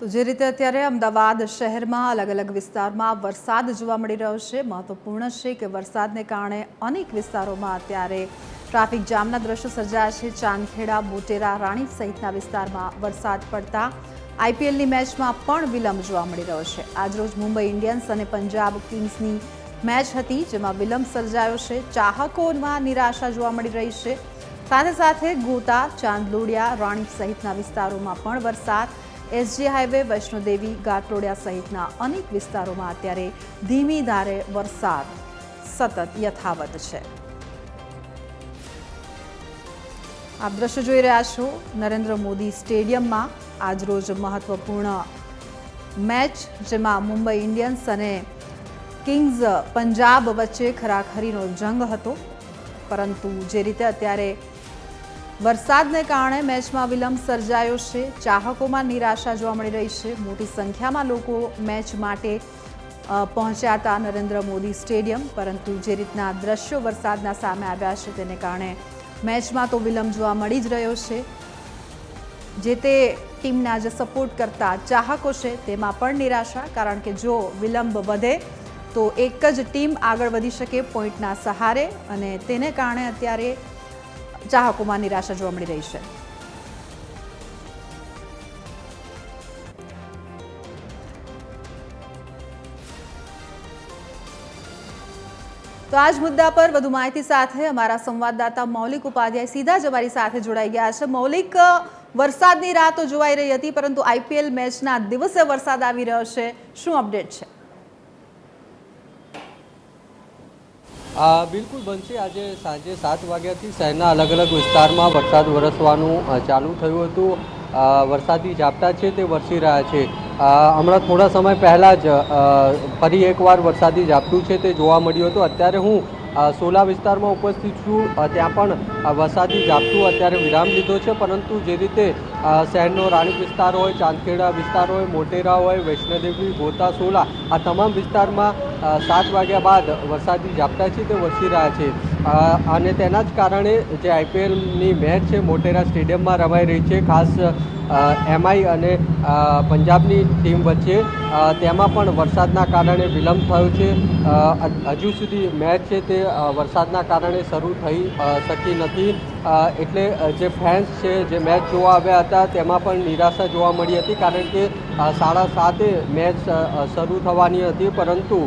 તો જે રીતે અત્યારે અમદાવાદ શહેરમાં અલગ અલગ વિસ્તારમાં વરસાદ જોવા મળી રહ્યો છે. મહત્વપૂર્ણ છે કે વરસાદને કારણે અનેક વિસ્તારોમાં અત્યારે ટ્રાફિક જામના દ્રશ્યો સર્જાયા છે. ચાંદખેડા, મોટેરા રાણી સહિતના વિસ્તારમાં વરસાદ પડતા આઈપીએલની મેચમાં પણ વિલંબ જોવા મળી રહ્યો છે. આજરોજ મુંબઈ ઇન્ડિયન્સ અને પંજાબ કિંગ્સની મેચ હતી જેમાં વિલંબ સર્જાયો છે. ચાહકોમાં નિરાશા જોવા મળી રહી છે. સાથે સાથે ગોતા ચાંદલોડિયા રાણી સહિતના વિસ્તારોમાં પણ વરસાદ એસજી હાઈવે વૈષ્ણોદેવી ગાટલોડિયા સહિતના અનેક વિસ્તારોમાં અત્યારે ધીમી ધારે વરસાદ સતત યથાવત છે. આપ દ્રશ્ય જોઈ રહ્યા છો, નરેન્દ્ર મોદી સ્ટેડિયમમાં આજરોજ મહત્વપૂર્ણ મેચ, જેમાં મુંબઈ ઇન્ડિયન્સ અને કિંગ્સ પંજાબ વચ્ચે ખરાખરીનો જંગ હતો. પરંતુ જે રીતે અત્યારે વરસાદને કારણે મેચમાં વિલંબ સર્જાયો છે. ચાહકોમાં નિરાશા જોવા મળી રહી છે. મોટી સંખ્યામાં લોકો મેચ માટે પહોંચ્યા હતા નરેન્દ્ર મોદી સ્ટેડિયમ. પરંતુ જે રીતના દ્રશ્યો વરસાદના સામે આવ્યા છે તેને કારણે મેચમાં તો વિલંબ જોવા મળી જ રહ્યો છે. જે તે ટીમના જે સપોર્ટ કરતા ચાહકો છે તેમાં પણ નિરાશા, કારણ કે જો વિલંબ વધે તો એક જ ટીમ આગળ વધી શકે પોઈન્ટના સહારે અને તેને કારણે અત્યારે ચાહકોમાં નિરાશા જોવા મળી રહી છે. તો આ જ મુદ્દા પર વધુ માહિતી સાથે અમારા સંવાદદાતા મૌલિક ઉપાધ્યાય સીધા જ અમારી સાથે જોડાઈ ગયા છે. મૌલિક વરસાદની રાહ તો જોવાઈ રહી હતી, પરંતુ આઈપીએલ મેચના દિવસે વરસાદ આવી રહ્યો છે. શું અપડેટ છે? બિલકુલ બનશે. આજે સાંજે સાત વાગ્યાથી શહેરના અલગ અલગ વિસ્તારમાં વરસાદ વરસવાનું ચાલુ થયું હતું. વરસાદી ઝાપટા છે તે વરસી રહ્યા છે. હમણાં થોડા સમય પહેલાં જ ફરી એકવાર વરસાદી ઝાપટું છે તે જોવા મળ્યું હતું. અત્યારે હું સોલા વિસ્તારમાં ઉપસ્થિત છું. ત્યાં પણ વરસાદી ઝાપટું અત્યારે વિરામ લીધો છે. પરંતુ જે રીતે શહેરનો રાણીપ વિસ્તાર હોય, ચાંદખેડા વિસ્તાર હોય, મોટેરા હોય, વૈષ્ણોદેવી, ગોતા, સોલા, આ તમામ વિસ્તારમાં સાત વાગ્યા બાદ વરસાદી ઝાપટા છે તે વરસી રહ્યા છે. અને તેના જ કારણે જે આઈપીએલની મેચ છે, મોટેરા સ્ટેડિયમમાં રમાઈ રહી છે. ખાસ એમઆઈ અને પંજાબની ટીમ વચ્ચે તેમાં પણ વરસાદના કારણે વિલંબ થયો છે. હજુ સુધી મેચ છે તે વરસાદના કારણે શરૂ થઈ શકી નથી. એટલે જે ફેન્સ છે, જે મેચ જોવા આવ્યા હતા, તેમાં પણ નિરાશા જોવા મળી હતી, કારણ કે સાડા સાતે મેચ શરૂ થવાની હતી, પરંતુ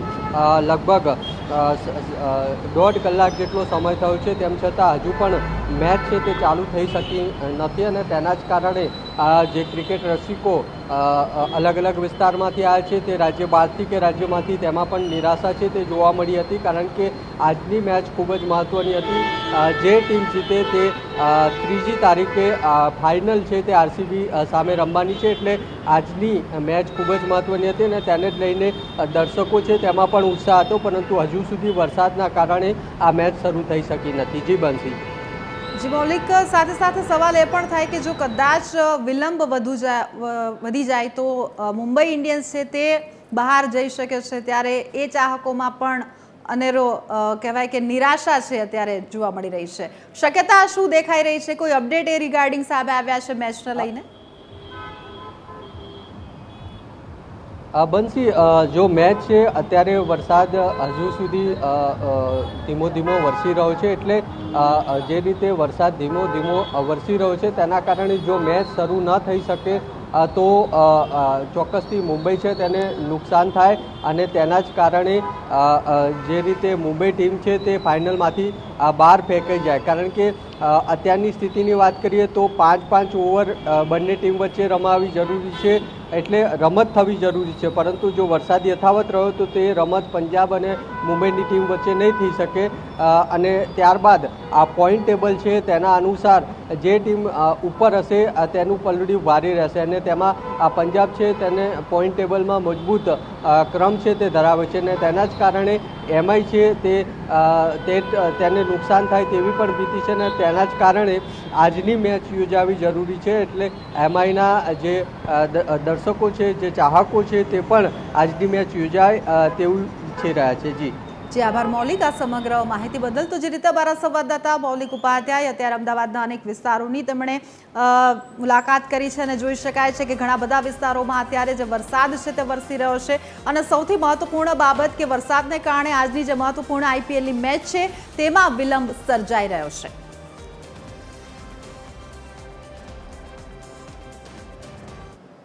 લગભગ દોઢ કલાક જેટલો સમય થયો છે, તેમ છતાં હજુ પણ મેચ છે તે ચાલુ થઈ શકી નથી અને તેના જ કારણે આ જે ક્રિકેટ રસિકો અલગ અલગ વિસ્તારમાંથી આવ્યા છે તે રાજ્ય બહારથી કે રાજ્યમાંથી તેમાં પણ નિરાશા છે તે જોવા મળી હતી કારણ કે આજની મેચ ખૂબ જ મહત્ત્વની હતી. જે ટીમ જીતે તે ત્રીજી તારીખે ફાઇનલ છે તે આરસીબી સામે રમવાની છે એટલે આજની મેચ ખૂબ જ મહત્ત્વની હતી અને તેને જ લઈને દર્શકો છે તેમાં પણ ઉત્સાહ હતો પરંતુ હજુ સુધી વરસાદના કારણે આ મેચ શરૂ થઈ શકી નથી. જી બંસી. જી, મૌલિક, સાથે સાથે સવાલ એ પણ થાય કે જો કદાચ વિલંબ વધુ જાય વધી જાય તો મુંબઈ ઇન્ડિયન્સ છે તે બહાર જઈ શકે છે ત્યારે એ ચાહકોમાં પણ અનેરો કહેવાય કે નિરાશા છે અત્યારે જોવા મળી રહી છે. શક્યતા શું દેખાઈ રહી છે? કોઈ અપડેટ એ રિગાર્ડિંગ સામે આવ્યા છે મેચને લઈને? બંસી જો મેચ છે, અત્યારે વરસાદ હજુ સુધી ધીમો ધીમો વરસી રહ્યો છે એટલે જે રીતે વરસાદ ધીમો ધીમો વરસી રહ્યો છે તેના કારણે જો મેચ શરૂ ન થઈ શકે તો ચોક્કસથી મુંબઈ છે તેને નુકસાન થાય. અને તેના જ કારણે જે રીતે મુંબઈ ટીમ છે તે ફાઇનલમાંથી બહાર ફેંકાઈ જાય. કારણ કે અત્યારની સ્થિતિની વાત કરીએ તો પાંચ પાંચ ઓવર બંને ટીમ વચ્ચે રમાવી જરૂરી છે એટલે રમત થવી જરૂરી છે. પરંતુ જો વરસાદ યથાવત રહ્યો તો તે રમત પંજાબ અને મુંબઈની ટીમ વચ્ચે નહીં થઈ શકે. અને ત્યારબાદ આ પોઈન્ટ ટેબલ છે તેના અનુસાર જે ટીમ ઉપર હશે તેનું પલડ્યું ભારે રહેશે. અને તેમાં આ પંજાબ છે તેને પોઈન્ટ ટેબલમાં મજબૂત અ, ક્રમ છે તે ધરાવે છે અને તેના જ કારણે એમઆઈ છે તે તેને નુકસાન થાય તેવી પણ ભીતિ છે અને તેના જ કારણે આજની મેચ યોજાવી જરૂરી છે એટલે એમઆઈના જે દર્શકો છે, જે ચાહકો છે તે પણ આજની મેચ યોજાય તેવું ઈચ્છી રહ્યા છે. જી. જે, આભાર મૌલિક. આ સમગ્ર માહિતી બદલ તો જે રીતે અમારા સંવાદદાતા મૌલિક ઉપાધ્યાય અત્યારે અમદાવાદના અનેક વિસ્તારોની તેમણે મુલાકાત કરી છે અને જોઈ શકાય છે કે ઘણા બધા વિસ્તારોમાં અત્યારે જે વરસાદ છે તે વરસી રહ્યો છે. અને સૌથી મહત્વપૂર્ણ બાબત કે વરસાદને કારણે આજની જે મહત્વપૂર્ણ આઈપીએલની મેચ છે, તેમાં વિલંબ સર્જાઈ રહ્યો છે.